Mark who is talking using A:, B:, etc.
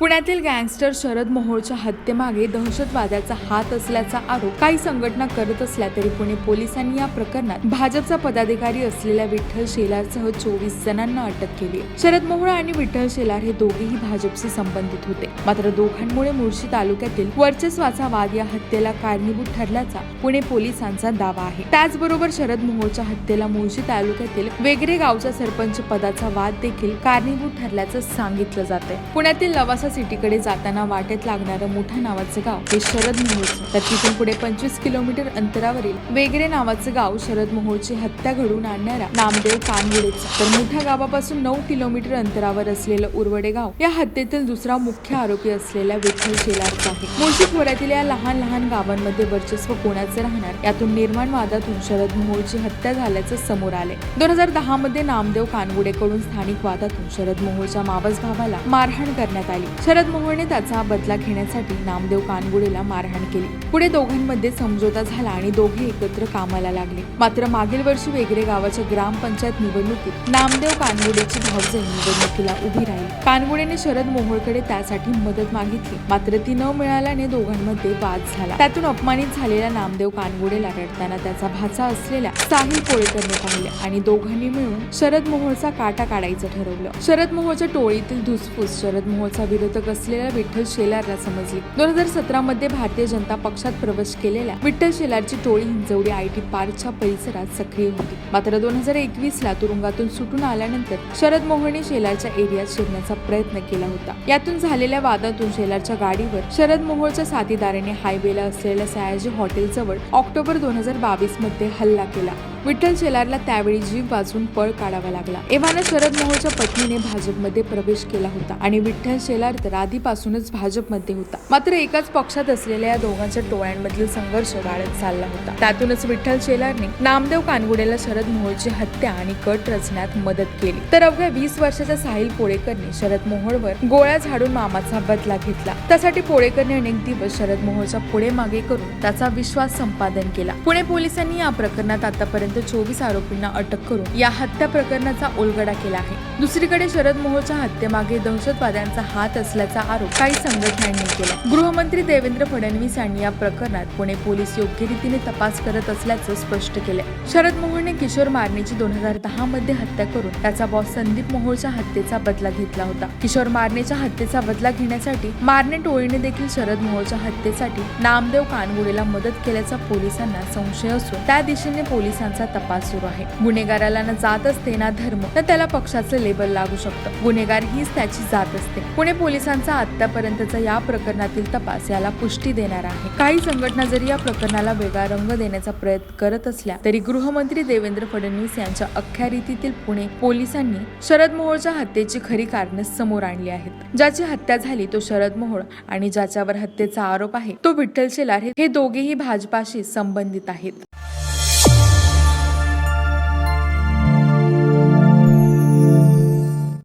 A: पुण्यातील गँगस्टर शरद मोहोळच्या हत्येमागे दहशतवाद्याचा हात असल्याचा आरोप काही संघटना करत असल्या तरी पुणे पोलिसांनी या प्रकरणात भाजपचा पदाधिकारी असलेल्या विठ्ठल शेलारसह चोवीस जणांना अटक केली शरद मोहोळ आणि विठ्ठल शेलार हे दोघेही भाजपशी संबंधित होते. मात्र दोघांमुळे मुळशी तालुक्यातील वर्चस्वाचा वाद या हत्येला कारणीभूत ठरल्याचा पुणे पोलिसांचा दावा आहे. त्याचबरोबर शरद मोहोळच्या हत्येला मुळशी तालुक्यातील वेगरे गावच्या सरपंच पदाचा वाद देखील कारणीभूत ठरल्याचं सांगितलं जाते पुण्यातील लवासा सिटीकडे जाताना वाटेत लागणारं मोठ्या नावाचं गाव हे शरद मोहोळचं तर तिथून पुढे पंचवीस किलोमीटर अंतरावरील वेगरे नावाचं गाव शरद मोहोळची हत्या घडवून आणणारा नामदेव कानगुडेचं. तर मोठ्या गावापासून नऊ किलोमीटर अंतरावर असलेलं उरवडे गाव या हत्येतील दुसरा मुख्य आरोपी असलेल्या विठ्ठल शेलारचा आहे. मुळशी खोऱ्यातील या लहान लहान गावांमध्ये वर्चस्व कोणाचे राहणार? यातून निर्माण वादातून शरद मोहोळची हत्या झाल्याचं समोर आले दोन हजार दहा मध्ये नामदेव कानगुडेकडून स्थानिक वादातून शरद मोहोळच्या मावस भावाला मारहाण करण्यात आली. शरद मोहोळने त्याचा बदला घेण्यासाठी नामदेव कानगुडेला मारहाण केली. पुढे दोघांमध्ये समझोता झाला आणि दोघे एकत्र कामाला लागले. मात्र मागील वर्षी वेगळे गावाच्या ग्रामपंचायत निवडणुकीत नामदेव कानगुडेची भावजई निवडणुकीला उभी राहिली. कानगुडेने शरद मोहोळकडे त्यासाठी मदत मागितली. मात्र ती न मिळाल्याने दोघांमध्ये वाद झाला. त्यातून अपमानित झालेला नामदेव कानगुडेला रडताना त्याचा भाचा असलेल्या साहिल कोळेकरने पाहिले आणि दोघांनी मिळून शरद मोहोळचा काटा काढायचं ठरवलं. शरद मोहोळच्या टोळीतील धुसफूस शरद मोहोळचा विरोध विरोधक असलेल्या विठ्ठल शेलारला समजली. दोन हजार सतरा मध्ये भारतीय जनता पक्षात प्रवेश केलेल्या विठ्ठल शेलारची टोळी हिंजवडी आय टी पार्कच्या परिसरात सक्रिय होती. मात्र दोन हजार एकवीस ला तुरुंगातून सुटून आल्यानंतर शरद मोहनने शेलारच्या एरियात शिरण्याचा प्रयत्न केला होता. यातून झालेल्या वादातून शेलारच्या गाडीवर शरद मोहोळच्या साथीदाराने हायवेला असलेल्या सयाजी हॉटेल जवळ ऑक्टोबर दोन हजार बावीसमध्ये हल्ला केला. विठ्ठल शेलारला त्यावेळी जीव वाजून पळ काढावा लागला. एव्हाना शरद मोहोळच्या पत्नीने भाजपमध्ये प्रवेश केला होता आणि विठ्ठल शेलार तर आधीपासूनच भाजपमध्ये होता. मात्र एकाच पक्षात असलेल्या या दोघांच्या टोळ्यांमधील संघर्ष वाढत चालला होता. त्यातूनच विठ्ठल शेलारने नामदेव कानगुडेला शरद मोहोळची हत्या आणि कट रचण्यात मदत केली. तर अवघ्या वीस वर्षाच्या साहिल पोळेकरने शरद मोहोळवर गोळ्या झाडून मामाचा बदला घेतला. त्यासाठी पोळेकरने अनेक दिवस शरद मोहोळच्या पुढे मागे करून त्याचा विश्वास संपादन केला. पुणे पोलिसांनी या प्रकरणात आतापर्यंत चोवीस आरोपींना अटक करून या हत्या प्रकरणाचा उलगडा केला आहे. दुसरीकडे शरद मोहोळच्या हत्येमागे दहशतवाद्यांचा हात असल्याचा आरोप काही संघटनांनी केला. गृहमंत्री देवेंद्र फडणवीस यांनी या प्रकरणात पुणे पोलीस योग्य रीतीने तपास करत असल्याचं स्पष्ट केलंय. शरद मोहोळने किशोर मारणेची दोन हजार दहा मध्ये हत्या करून त्याचा बॉस संदीप मोहोळच्या हत्येचा बदला घेतला होता. किशोर मारणेच्या हत्येचा बदला घेण्यासाठी मारणे टोळीने देखील शरद मोहोळच्या हत्येसाठी नामदेव कानगुडेला मदत केल्याचा पोलिसांना संशय असून त्या दिशेने पोलिसांचा तपास सुरू आहे. गुन्हेगाराला न जात असते ना धर्म तर त्याला पक्षाचं लेबल लागू शकतं. गुन्हेगार हीच त्याची जात असते. पुणे पोलिसांचा आतापर्यंतचा या प्रकरणातील तपास याला पुष्टी देणार आहे. काही संघटना जरी या प्रकरणाला वेगळा रंग देण्याचा प्रयत्न करत असल्या तरी गृहमंत्री देवेंद्र फडणवीस यांच्या अख्यारीतील पुणे पोलिसांनी शरद मोहोळच्या हत्येची खरी कारणे समोर आणली आहेत. ज्याची हत्या झाली तो शरद मोहोळ आणि ज्याच्यावर हत्येचा आरोप आहे तो विठ्ठल शेलार हे- हे दोघेही भाजपाशी संबंधित आहेत.